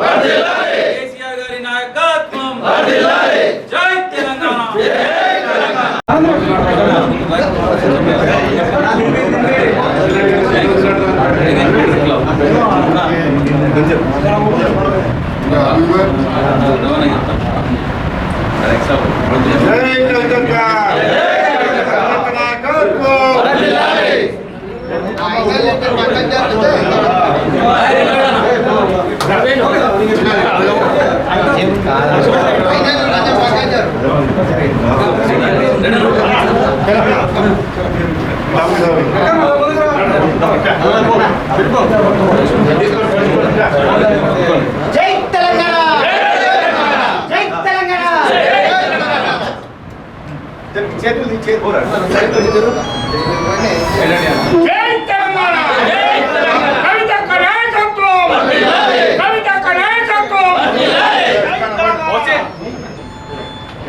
కేసీఆర్ గారి నాయకత్వం. జై తెలంగాణ. నాయకత్వం జై తెలంగాణ! జై తెలంగాణ! చేతులు చేతులు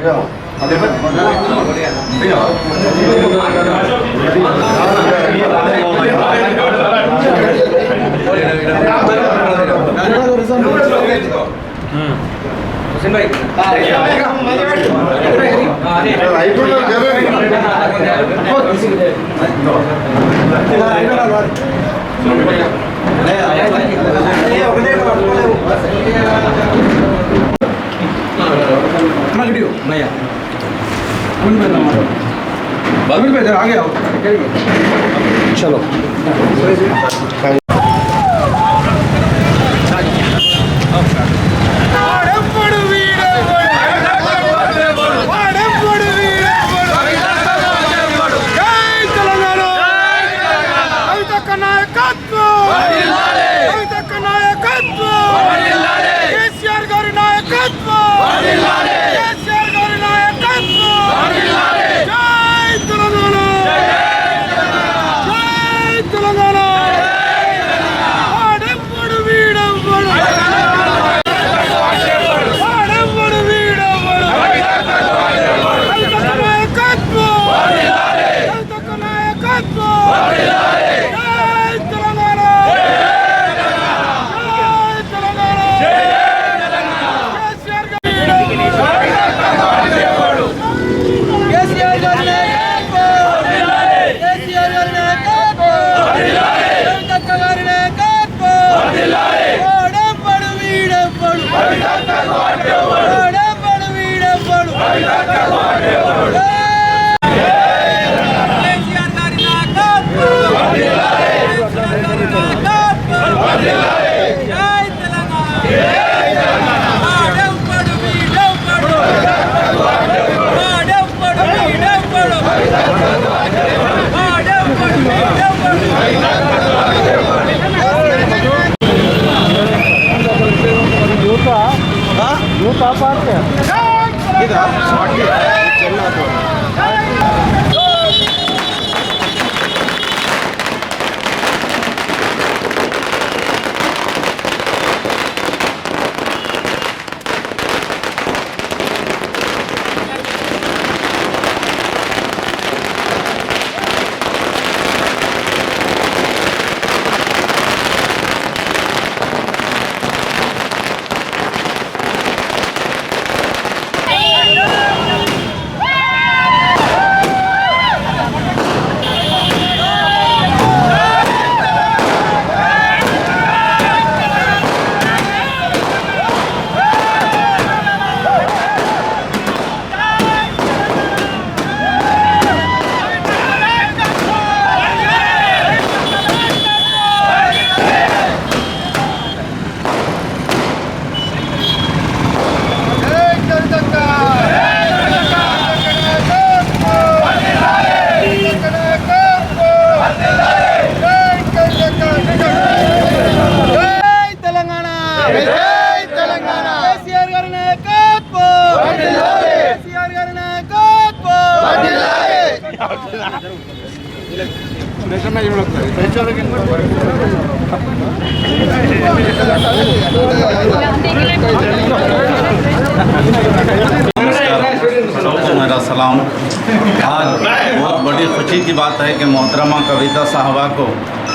అయిపోయింది कितना वीडियो भैया बालवीर भाई आगे आओ चलो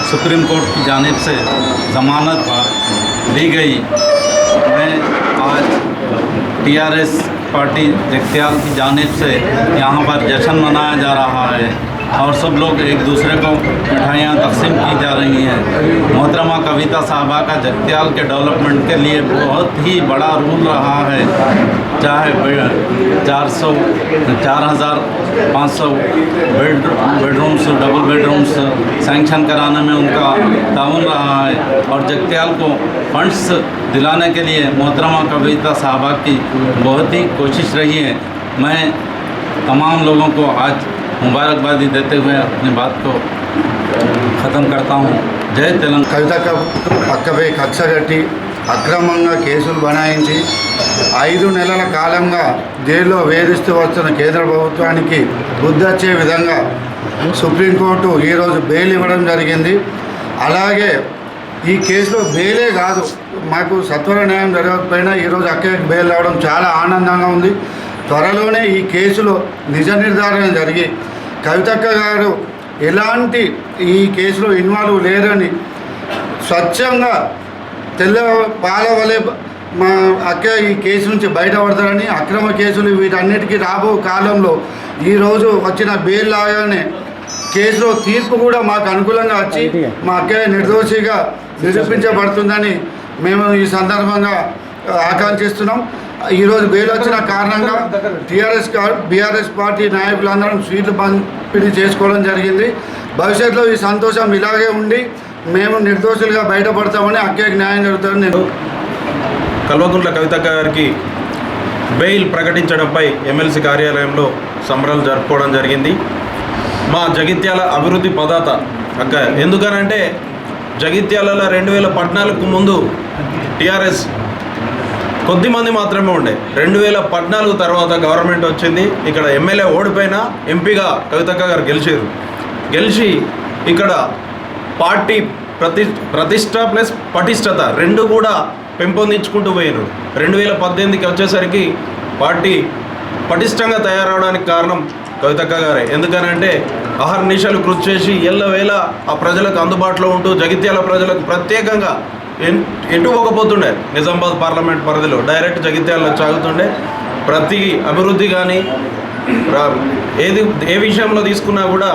सुप्रीम कोर्ट की जानब से ज़मानत ली गई। मैं आज टीआरएस पार्टी जगत्याल की जानब से यहाँ पर जश्न मनाया जा रहा है। और सब लोग एक दूसरे को मिठाइयाँ तकसीम की जा रही हैं। मोहतरमा कविता साहबा का जगत्याल के डेवलपमेंट के लिए बहुत ही बड़ा रोल रहा है। चाहे चार सौ, चार हज़ार पाँच सौ bed, bedrooms, double bedrooms sanction कराने में उनका ताउन रहा है। और जगत्याल को फंड्स दिलाने के लिए मोहतरमा कविता साहबा की बहुत ही कोशिश रही है। मैं तमाम लोगों को आज मुबारकबादी देते हुए अपनी बात को ख़त्म करता हूँ जय तेलंगाना కవిత పక్కపై కక్ష కట్టి అక్రమంగా కేసులు బనాయించి ఐదు నెలల కాలంగా జైల్లో వేధిస్తూ వస్తున్న కేంద్ర ప్రభుత్వానికి బుద్ధొచ్చే విధంగా సుప్రీంకోర్టు ఈరోజు బెయిల్ ఇవ్వడం జరిగింది అలాగే ఈ కేసులో బెయిలే కాదు మాకు సత్వర న్యాయం జరగకపోయినా ఈరోజు అక్కడికి బెయిల్ రావడం చాలా ఆనందంగా ఉంది త్వరలోనే ఈ కేసులో నిజ నిర్ధారణ జరిగి కవితక్క గారు ఎలాంటి ఈ కేసులో ఇన్వాల్వ్ లేరని స్వచ్ఛంగా తెల్ల పాలవలే మా అక్క ఈ కేసు నుంచి బయటపడతారని అక్రమ కేసులు వీటన్నిటికీ రాబో కాలంలో ఈరోజు వచ్చిన బెయిల్ లాగానే కేసులో తీర్పు కూడా మాకు అనుకూలంగా వచ్చి మా అక్క నిర్దోషిగా నిరూపించబడుతుందని మేము ఈ సందర్భంగా ఆకాంక్షిస్తున్నాం. ఈరోజు బెయిల్ వచ్చిన కారణంగా టీఆర్ఎస్ బీఆర్ఎస్ పార్టీ నాయకులందరం స్వీట్లు పంపిణీ చేసుకోవడం జరిగింది. భవిష్యత్తులో ఈ సంతోషం ఇలాగే ఉండి మేము నిర్దోషులుగా బయటపడతామని అక్కయ్యకి న్యాయం జరుగుతుందని నేను కల్వకుంట్ల కవితక్క గారికి బెయిల్ ప్రకటించడంపై ఎమ్మెల్సీ కార్యాలయంలో సంబరాలు జరుపుకోవడం జరిగింది. మా జగిత్యాల అభివృద్ధి పదాత అక్క ఎందుకనంటే జగిత్యాలలో రెండు వేల పద్నాలుగుకు ముందు టీఆర్ఎస్ కొద్ది మంది మాత్రమే ఉండే. రెండు వేల పద్నాలుగు తర్వాత గవర్నమెంట్ వచ్చింది. ఇక్కడ ఎమ్మెల్యే ఓడిపోయినా ఎంపీగా కవితక్క గారు గెలిచారు. గెలిచి ఇక్కడ పార్టీ ప్రతి ప్రతిష్ట ప్లస్ పటిష్టత రెండు కూడా పెంపొందించుకుంటూ పోయారు రెండు వేల పద్దెనిమిదికి వచ్చేసరికి పార్టీ పటిష్టంగా తయారవడానికి కారణం కవితక్క గారే. ఎందుకనంటే అహర్నిశలు కృషి చేసి ఎల్లవేళ ఆ ప్రజలకు అందుబాటులో ఉంటూ జగిత్యాల ప్రజలకు ప్రత్యేకంగా ఎటు పోకపోతుండే? నిజామాబాద్ పార్లమెంట్ పరిధిలో. డైరెక్ట్ జగిత్యాలలో సాగుతుండే. ప్రతి అభివృద్ధి కానీ ఏది ఏ విషయంలో తీసుకున్నా కూడా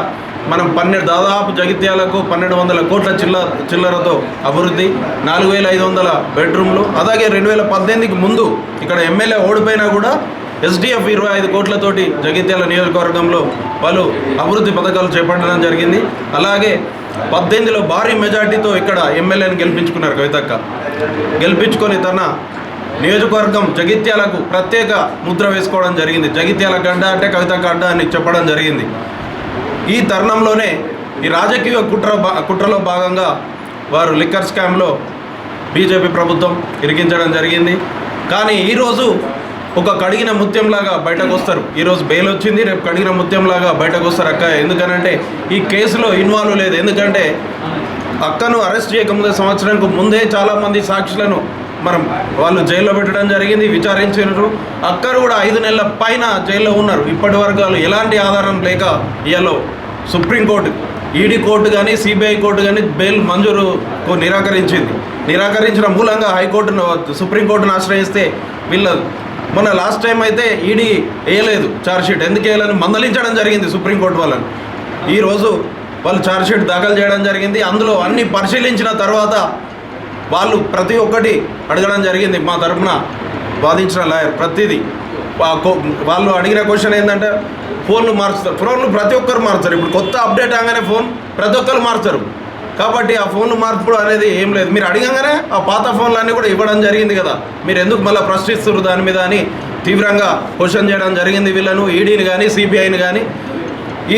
మనం పన్నెండు దాదాపు జగిత్యాలకు పన్నెండు వందల కోట్ల చిల్ల చిల్లరతో అభివృద్ధి నాలుగు వేల ఐదు వందల బెడ్రూమ్లు అలాగే రెండు వేల పద్దెనిమిదికి ముందు ఇక్కడ ఎమ్మెల్యే ఓడిపోయినా కూడా ఎస్డిఎఫ్ ఇరవై ఐదు కోట్లతోటి జగిత్యాల నియోజకవర్గంలో పలు అభివృద్ధి పథకాలు చేపట్టడం జరిగింది. అలాగే పద్దెనిమిదిలో భారీ మెజార్టీతో ఇక్కడ ఎమ్మెల్యేని గెలిపించుకున్నారు కవితక్క. గెలిపించుకొని తన నియోజకవర్గం జగిత్యాలకు ప్రత్యేక ముద్ర వేసుకోవడం జరిగింది. జగిత్యాల గడ్డ అంటే కవితక్క అడ్డ అని చెప్పడం జరిగింది. ఈ తరుణంలోనే ఈ రాజకీయ కుట్ర భా- కుట్రలో భాగంగా వారు లిక్కర్ స్కామ్లో బీజేపీ ప్రభుత్వం ఇరికించడం జరిగింది. కానీ ఈరోజు ఒక కడిగిన ముత్యంలాగా బయటకు వస్తారు ఈరోజు బెయిల్ వచ్చింది రేపు కడిగిన ముత్యంలాగా బయటకు వస్తారు అక్క. ఎందుకనంటే ఈ కేసులో ఇన్వాల్వ్ లేదు. ఎందుకంటే అక్కను అరెస్ట్ చేయకముందే సంవత్సరానికి ముందే చాలామంది సాక్షులను మనం వాళ్ళు జైల్లో పెట్టడం జరిగింది విచారించారు అక్కరు కూడా ఐదు నెలల పైన జైల్లో ఉన్నారు. ఇప్పటి వరకు వాళ్ళు ఎలాంటి ఆధారం లేక ఇవాళ సుప్రీంకోర్టు ఈడీ కోర్టు కానీ సిబిఐ కోర్టు కానీ బెయిల్ మంజూరు నిరాకరించింది. నిరాకరించిన మూలంగా హైకోర్టును సుప్రీంకోర్టును ఆశ్రయిస్తే వీళ్ళ మొన్న లాస్ట్ టైం అయితే ఈడీ వేయలేదు ఛార్జ్షీట్ ఎందుకు వేయాలని మందలించడం జరిగింది సుప్రీంకోర్టు వాళ్ళని. ఈరోజు వాళ్ళు ఛార్జ్షీట్ దాఖలు చేయడం జరిగింది. అందులో అన్ని పరిశీలించిన తర్వాత వాళ్ళు ప్రతి ఒక్కటి అడగడం జరిగింది. మా తరపున వాదించిన లాయర్ ప్రతిదీ. వా- వాళ్ళు అడిగిన క్వశ్చన్ ఏంటంటే ఫోన్లు మార్చుతారు. ఫోన్లు ప్రతి ఒక్కరు మార్చారు. ఇప్పుడు కొత్త అప్డేట్ అవగానే ఫోన్ ప్రతి ఒక్కరు మార్చారు. కాబట్టి ఆ ఫోన్లు మార్పుడు అనేది ఏం లేదు. మీరు అడిగంగానే ఆ పాత ఫోన్లన్నీ కూడా ఇవ్వడం జరిగింది కదా. మీరు ఎందుకు మళ్ళీ ప్రశ్నిస్తున్నారు దాని మీద అని తీవ్రంగా క్వశ్చన్ చేయడం జరిగింది వీళ్ళను ఈడీని కానీ సిబిఐని కానీ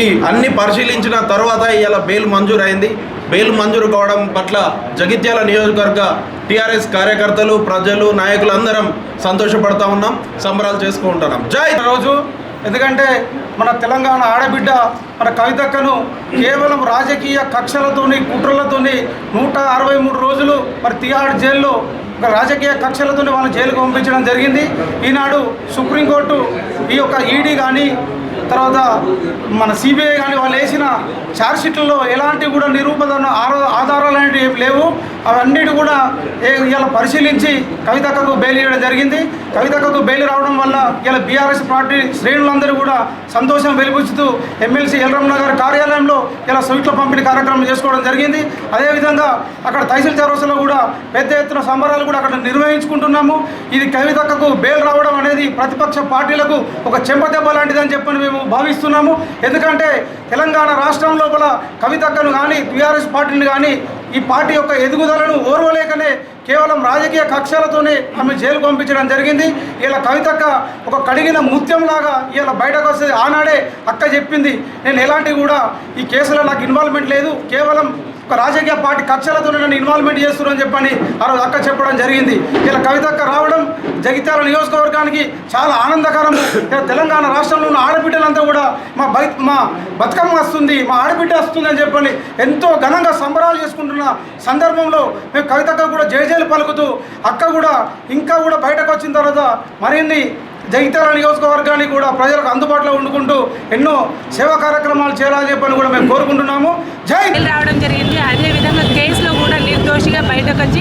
ఈ అన్ని పరిశీలించిన తర్వాత ఇవాళ బెయిల్ మంజూరైంది. బెయిల్ మంజూరు కావడం పట్ల జగిత్యాల నియోజకవర్గ టీఆర్ఎస్ కార్యకర్తలు ప్రజలు నాయకులు అందరం సంతోషపడతా ఉన్నాం. సంబరాలు చేసుకుంటున్నాం జై! రోజు ఎందుకంటే మన తెలంగాణ ఆడబిడ్డ మన కవితక్కను కేవలం రాజకీయ కక్షలతోని కుట్రలతోని నూట అరవై మూడు రోజులు మరి తిహాడ్ జైల్లో ఒక రాజకీయ కక్షలతోని వాళ్ళని జైలుకు పంపించడం జరిగింది. ఈనాడు సుప్రీంకోర్టు ఈ యొక్క ఈడీ కానీ తర్వాత మన సిబిఐ కానీ వాళ్ళు వేసిన ఛార్జ్షీట్లలో ఎలాంటి కూడా నిరూపణ ఆధారాలు అనేవి లేవు. అవన్నిటి కూడా ఇలా పరిశీలించి కవితక్కకు బెయిల్ ఇవ్వడం జరిగింది. కవితక్కకు బెయిల్ రావడం వల్ల ఇలా బీఆర్ఎస్ పార్టీ శ్రేణులందరూ కూడా సంతోషం వెలిబుచ్చుతూ ఎమ్మెల్సీ ఎల్రమ్మ గారి కార్యాలయంలో ఇలా స్వీట్ల పంపిణీ కార్యక్రమం చేసుకోవడం జరిగింది. అదేవిధంగా అక్కడ తహసీల్ చరవసలో కూడా పెద్ద ఎత్తున సంబరాలు కూడా అక్కడ నిర్వహించుకుంటున్నాము. ఇది కవితక్కకు బెయిల్ రావడం అనేది ప్రతిపక్ష పార్టీలకు ఒక చెంపదెబ్బ లాంటిదని చెప్పని మేము భావిస్తున్నాము. ఎందుకంటే తెలంగాణ రాష్ట్రం లోపల కవితక్కను కానీ టీఆర్ఎస్ పార్టీని కానీ ఈ పార్టీ యొక్క ఎదుగుదలను ఓర్వలేకనే కేవలం రాజకీయ కక్షలతోనే ఆమె జైలు పంపించడం జరిగింది. ఇలా కవితక్క ఒక కడిగిన ముత్యంలాగా ఇలా బయటకు వస్తుంది ఆనాడే అక్క చెప్పింది. నేను ఎలాంటి కూడా ఈ కేసులో నాకు ఇన్వాల్వ్మెంట్ లేదు. కేవలం ఒక రాజకీయ పార్టీ కక్షలతో నన్ను ఇన్వాల్వ్మెంట్ చేస్తున్నారని చెప్పని ఆ రోజు అక్క చెప్పడం జరిగింది. ఇలా కవితక్క రావడం జగిత్యాల నియోజకవర్గానికి చాలా ఆనందకరం. తెలంగాణ రాష్ట్రంలో ఉన్న ఆడబిడ్డలంతా కూడా మా బై మా బతుకమ్మ వస్తుంది మా ఆడబిడ్డ వస్తుంది అని చెప్పని ఎంతో ఘనంగా సంబరాలు చేసుకుంటున్న సందర్భంలో మేము కవితక్క కూడా జయజయలు పలుకుతూ అక్క కూడా ఇంకా కూడా బయటకు వచ్చిన తర్వాత మరిన్ని జగిత్యాల నియోజకవర్గాన్ని కూడా ప్రజలకు అందుబాటులో ఉండుకుంటూ ఎన్నో సేవా కార్యక్రమాలు చేయాలని చెప్పని కూడా మేము కోరుకుంటున్నాము. జై రావడం జరిగింది. అదేవిధంగా కేసులో కూడా నిర్దోషిగా బయటకు వచ్చి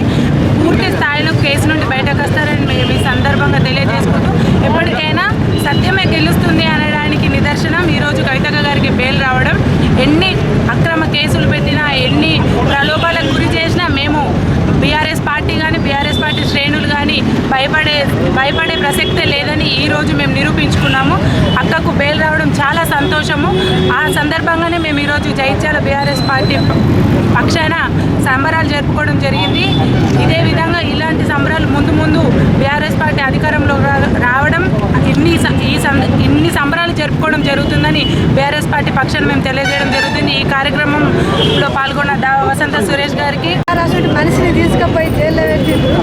పూర్తి స్థాయిలో కేసు నుండి బయటకు వస్తారని మేము ఈ సందర్భంగా తెలియజేసుకుంటూ ఎప్పటికైనా సత్యమే గెలుస్తుంది అనడానికి నిదర్శనం ఈరోజు కవితక్క గారికి బెయిల్ రావడం ఎన్ని అక్రమ కేసులు పెట్టినా ఎన్ని ప్రలోభాలకు గురి చేసినా మేము బీఆర్ఎస్ పార్టీ కానీ బీఆర్ఎస్ పార్టీ శ్రేణులు కానీ భయపడే భయపడే ప్రసక్తే లేదని ఈ రోజు మేము నిరూపించుకున్నాము అక్కకు బెయిల్ రావడం చాలా సంతోషము ఆ సందర్భంగానే మేము ఈరోజు జైత్యాల బీఆర్ఎస్ పార్టీ పక్షాన సంబరాలు జరుపుకోవడం జరిగింది. ఇదే విధంగా ఇలాంటి సంబరాలు ముందు ముందు బీఆర్ఎస్ పార్టీ అధికారంలో రా- రావడం ఇన్ని ఈ సం- ఇన్ని సంబరాలు జరుపుకోవడం జరుగుతుందని బీఆర్ఎస్ పార్టీ పక్షాన మేము తెలియజేయడం జరుగుతుంది. ఈ కార్యక్రమంలో పాల్గొన్న వసంత సురేష్ గారికి. అసలు మనిషిని తీసుకుపోయి జైల్లో పెట్టిండ్రు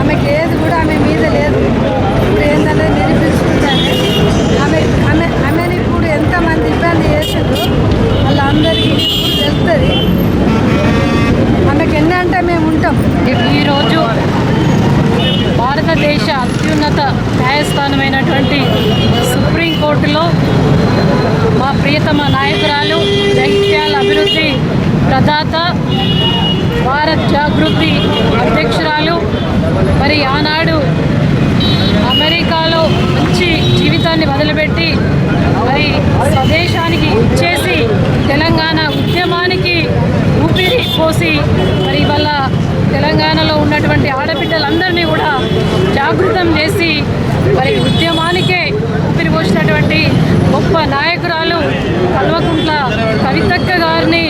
ఆమెకి ఏది కూడా ఆమె మీద లేదు. ఇప్పుడు ఏంటంటే నిరూపించుకుంటాను ఆమె ఆమె ఆమెని ఇప్పుడు ఎంతమంది ఇబ్బంది చేసిండ్రు వాళ్ళందరికీ తెలుస్తుంది. అంటే మేము ఉంటాం. ఈరోజు భారతదేశ అత్యున్నత న్యాయస్థానమైనటువంటి సుప్రీంకోర్టులో మా ప్రియతమ నాయకురాలు జగిత్యాల అభివృద్ధి ప్రదాత భారత్ జాగృతి అధ్యక్షురాలు మరి ఆనాడు అమెరికాలో మంచి జీవితాన్ని వదిలిపెట్టి మరి స్వదేశానికి ఇచ్చేసి తెలంగాణ ఉద్యమానికి ఊపిరి పోసి మరి వాళ్ళ తెలంగాణలో ఉన్నటువంటి ఆడబిడ్డలందరినీ కూడా జాగృతం చేసి మరి ఉద్యమానికే ఊపిరి పోసినటువంటి గొప్ప నాయకురాలు కల్వకుంట్ల కవితక్క గారిని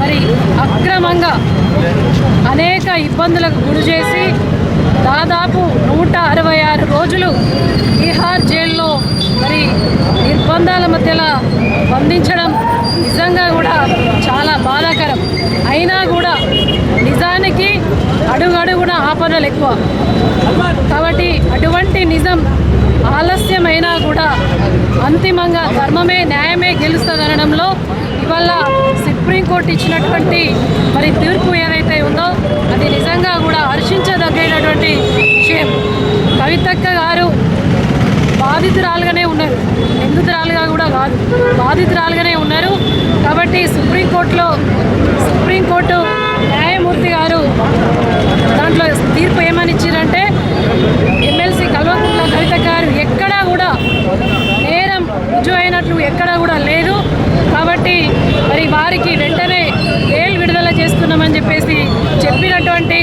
మరి అక్రమంగా అనేక ఇబ్బందులకు గురి చేసి దాదాపు నూట అరవై ఆరు రోజులు బీహార్ జైల్లో మరి నిర్బంధాల మధ్యలో బంధించడం నిజంగా కూడా చాలా బాధాకరం. ఎక్కువ కాబట్టి అటువంటి నిజం ఆలస్యమైనా కూడా అంతిమంగా ధర్మమే న్యాయమే గెలుస్తుందనడంలో ఇవాళ సుప్రీంకోర్టు ఇచ్చినటువంటి మరి తీర్పు ఏదైతే ఉందో అది నిజంగా కూడా హర్షించదగినటువంటి విషయం. కవితక్క గారు బాధితురాలుగానే ఉన్నారు. నిందితురాలుగా కూడా కాదు బాధితురాలుగానే ఉన్నారు. కాబట్టి సుప్రీంకోర్టులో సుప్రీంకోర్టు కృష్ణమూర్తి గారు దాంట్లో తీర్పు ఏమని ఇచ్చారంటే ఎమ్మెల్సీ కల్వకుంట్ల కవిత గారు ఎక్కడా కూడా నేరం రుజువు అయినట్లు ఎక్కడా కూడా లేదు. కాబట్టి మరి వారికి వెంటనే బెయిల్ విడుదల చేస్తున్నామని చెప్పేసి చెప్పినటువంటి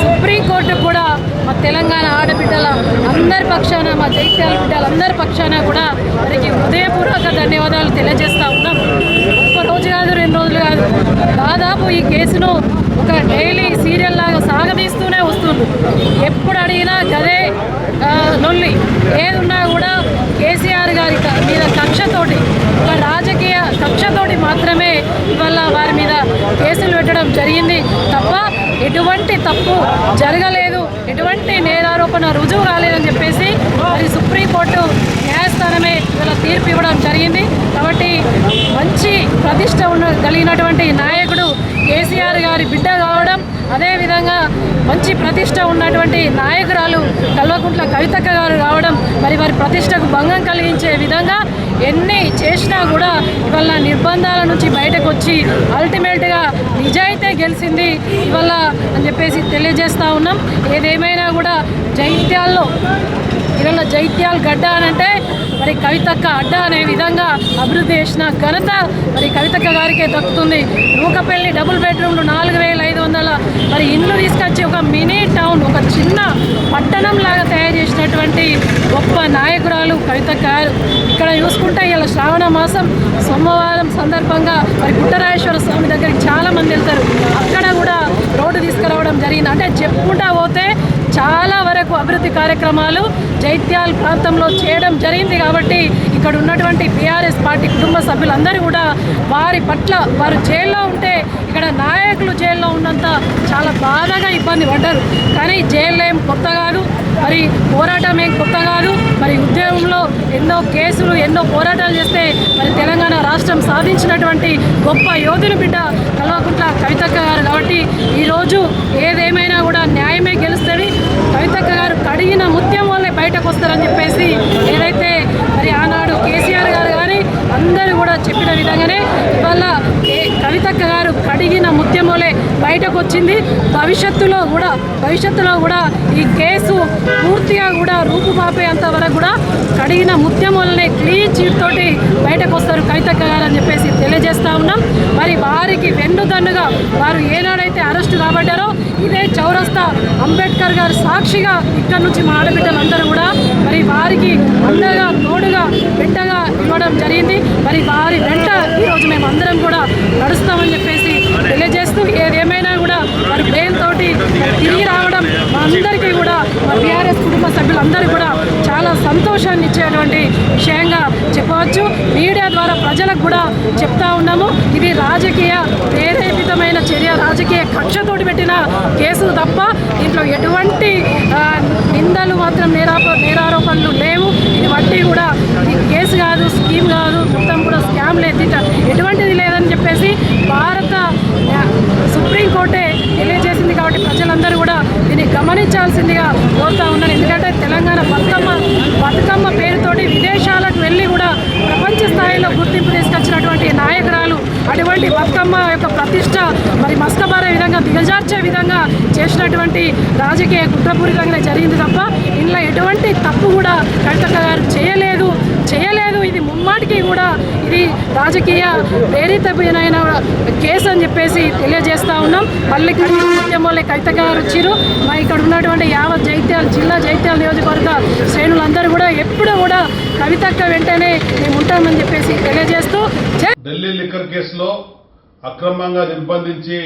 సుప్రీంకోర్టు కూడా మా తెలంగాణ ఆడబిడ్డల అందరి పక్షాన మా జైత్యాల బిడ్డలందరి పక్షాన కూడా వారికి హృదయపూర్వక ధన్యవాదాలు తెలియజేస్తా ఉన్నాం ఒక రోజు కాదు రెండు రోజులు కాదు దాదాపు ఈ కేసును ఒక డైలీ సీరియల్ లాగా సాగదీస్తూనే వస్తుంది. ఎప్పుడు అడిగినా గదే నొల్లి. లొల్లి ఏదున్నా కూడా కేసీఆర్ గారి మీద కక్షతోటి ఒక రాజకీయ కక్షతోటి మాత్రమే ఇవాళ వారి మీద కేసులు పెట్టడం జరిగింది తప్ప ఎటువంటి తప్పు జరగలేదు. ఎటువంటి నేరారోపణ రుజువు కాలేదని చెప్పేసి మరి సుప్రీంకోర్టు ప్రకారమే ఇవాళ తీర్పు ఇవ్వడం జరిగింది. కాబట్టి మంచి ప్రతిష్ట ఉన్న కలిగినటువంటి నాయకుడు కేసీఆర్ గారి బిడ్డ కావడం అదేవిధంగా మంచి ప్రతిష్ట ఉన్నటువంటి నాయకురాలు కల్వకుంట్ల కవితక్క గారు రావడం మరి వారి ప్రతిష్టకు భంగం కలిగించే విధంగా ఎన్ని చేసినా కూడా ఇవాళ నిర్బంధాల నుంచి బయటకు వచ్చి అల్టిమేట్గా నిజాయితే గెలిచింది ఇవాళ అని చెప్పేసి తెలియజేస్తూ ఉన్నాం. ఏదేమైనా కూడా జైత్యాల్లో ఇవాళ జైత్యాల గడ్డ అనంటే మరి కవితక్క అడ్డ అనే విధంగా అభివృద్ధి చేసిన ఘనత మరి కవితక్క గారికే దక్కుతుంది. నూకపల్లి డబుల్ బెడ్రూమ్లు నాలుగు వేల ఐదు వందల మరి ఇల్లు తీసుకొచ్చి ఒక మినీ టౌన్ ఒక చిన్న పట్టణం లాగా తయారు చేసినటువంటి గొప్ప నాయకురాలు కవితక్క గారు. ఇక్కడ చూసుకుంటే ఇలా శ్రావణ మాసం సోమవారం సందర్భంగా మరి గుట్టరాజేశ్వర స్వామి దగ్గరికి చాలామంది వెళ్తారు. అక్కడ కూడా రోడ్డు తీసుకురావడం జరిగింది. అంటే చెప్పుకుంటా పోతే చాలా వరకు అభివృద్ధి కార్యక్రమాలు జైత్యాల ప్రాంతంలో చేయడం జరిగింది కాబట్టి ఇక్కడ ఉన్నటువంటి బీఆర్ఎస్ పార్టీ కుటుంబ సభ్యులందరూ కూడా వారి పట్ల వారు జైల్లో ఉంటే ఇక్కడ నాయకులు జైల్లో ఉన్నంత చాలా బాధగా ఇబ్బంది పడ్డారు. కానీ జైల్లో ఏం కొత్త కాదు. మరి పోరాటం ఏం కొత్త కాదు. మరి ఉద్యోగంలో ఎన్నో కేసులు ఎన్నో పోరాటాలు చేస్తే మరి తెలంగాణ రాష్ట్రం సాధించినటువంటి గొప్ప యోధుని బిడ్డ కల్వకుంట్ల కవితక్క గారు. కాబట్టి ఈరోజు ఏదేమైనా కూడా న్యాయమే గెలుస్తుంది. కవితక్క గారు కడిగిన ముత్యం వల్లే బయటకు వస్తారని చెప్పేసి ఏదైతే మరి ఆనాడు కేసీఆర్ గారు కానీ అందరూ కూడా చెప్పిన విధంగానే ఇవాళ కవితక్క గారు కడిగిన ముత్యమోలే బయటకు వచ్చింది. భవిష్యత్తులో కూడా భవిష్యత్తులో కూడా ఈ కేసు పూర్తిగా కూడా రూపుమాపేంత వరకు కూడా కడిగిన ముత్యమోలనే క్లీన్ చీట్ తోటి బయటకు వస్తారు కవితక్క గారు అని చెప్పేసి తెలియజేస్తా ఉన్నాం. మరి వారికి వెన్నుదన్నుగా వారు ఏనాడైతే అరెస్టు కాబడ్డారో ఇదే చౌరస్తా అంబేద్కర్ గారు సాక్షిగా ఇక్కడ నుంచి మా ఆడబిడ్డలందరూ కూడా మరి వారికి అండగా తోడుగా బిడ్డగా ఇవ్వడం జరిగింది. మరి వారి వెంట ఈరోజు మేము అందరం కూడా నడుస్తామని చెప్పేసి తెలియజేస్తూ ఏదేమి వారి బ్రెయిన్ తోటి తిరిగి రావడం మా అందరికీ కూడా మా టీఆర్ఎస్ కుటుంబ సభ్యులందరూ కూడా చాలా సంతోషాన్ని ఇచ్చేటువంటి విషయంగా చెప్పవచ్చు. మీడియా ద్వారా ప్రజలకు కూడా చెప్తా ఉన్నాము. ఇది రాజకీయ ప్రేరేపితమైన చర్య రాజకీయ కక్షతోటి పెట్టిన కేసు తప్ప దీంట్లో ఎటువంటి నిందలు మాత్రం నేరాప నేరారోపణలు లేవు. ఇది వడ్డీ కూడా ఇది కేసు కాదు స్కీమ్ కాదు మొత్తం కూడా స్కామ్ లేదు ఎటువంటిది లేదని చెప్పేసి భారత సుప్రీంకోర్టు తెలియజేసింది కాబట్టి ప్రజలందరూ కూడా దీన్ని గమనించాల్సిందిగా కోరుతా ఉన్నాను. ఎందుకంటే తెలంగాణ బతుకమ్మ బతుకమ్మ పేరుతోటి విదేశాలకు వెళ్ళి కూడా ప్రపంచ స్థాయిలో గుర్తింపు తీసుకొచ్చినటువంటి నాయకురాలు అటువంటి బతుకమ్మ యొక్క ప్రతిష్ట మరి మస్కబారే విధంగా దిగజార్చే విధంగా చేసినటువంటి రాజకీయ కుట్రపూరితంగా జరిగింది తప్ప ఇందులో ఎటువంటి తప్పు కూడా కవితక్క గారు చేయలేదు. రాజకీయ ప్రేరితమైన కేసు అని చెప్పేసి తెలియజేస్తా ఉన్నాం. మళ్ళీ ఉద్యమంలో కవిత గారు వచ్చారు. మా ఇక్కడ ఉన్నటువంటి యావత్ జైత్యాల జిల్లా జైత్యాల నియోజకవర్గ శ్రేణులందరూ కూడా ఎప్పుడు కూడా కవితక్క వెంటనే మేము ఉంటామని చెప్పేసి తెలియజేస్తూ ఢిల్లీ లిక్కర్ కేసులో అక్రమంగా నిర్బంధించి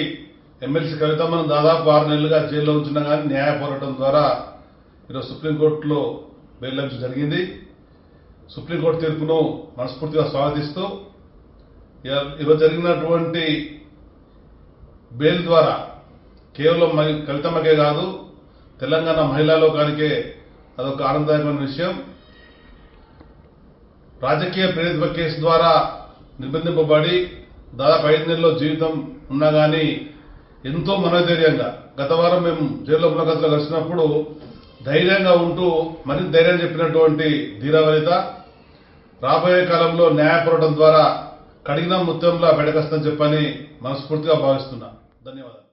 ఎమ్మెల్సీ కవితమ్మను దాదాపు ఆరు నెలలుగా జైల్లో ఉంచినా కానీ న్యాయ పోరాటం ద్వారా ఈరోజు సుప్రీంకోర్టులో బెయిల్ లభించడం జరిగింది. సుప్రీంకోర్టు తీర్పును మనస్ఫూర్తిగా స్వాగతిస్తూ ఈరోజు జరిగినటువంటి బెయిల్ ద్వారా కేవలం మహి- కవితమ్మకే కాదు తెలంగాణ మహిళా లోకానికే అదొక ఆనందదాయకమైన విషయం. రాజకీయ ప్రేరిత కేసు ద్వారా నిర్బంధింపబడి దాదాపు ఐదు నెలల్లో జీవితం ఉన్నా కానీ ఎంతో మనోధైర్యంగా గత వారం మేము జైల్లో మునగతలో కలిసినప్పుడు ధైర్యంగా ఉంటూ మరింత ధైర్యం చెప్పినటువంటి ధీరవనిత రాబోయే కాలంలో న్యాయ పోరాటం ద్వారా కడిగిన ముత్యంలా బయటకొస్తుందని చెప్పని మనస్ఫూర్తిగా భావిస్తున్నా. ధన్యవాదాలు.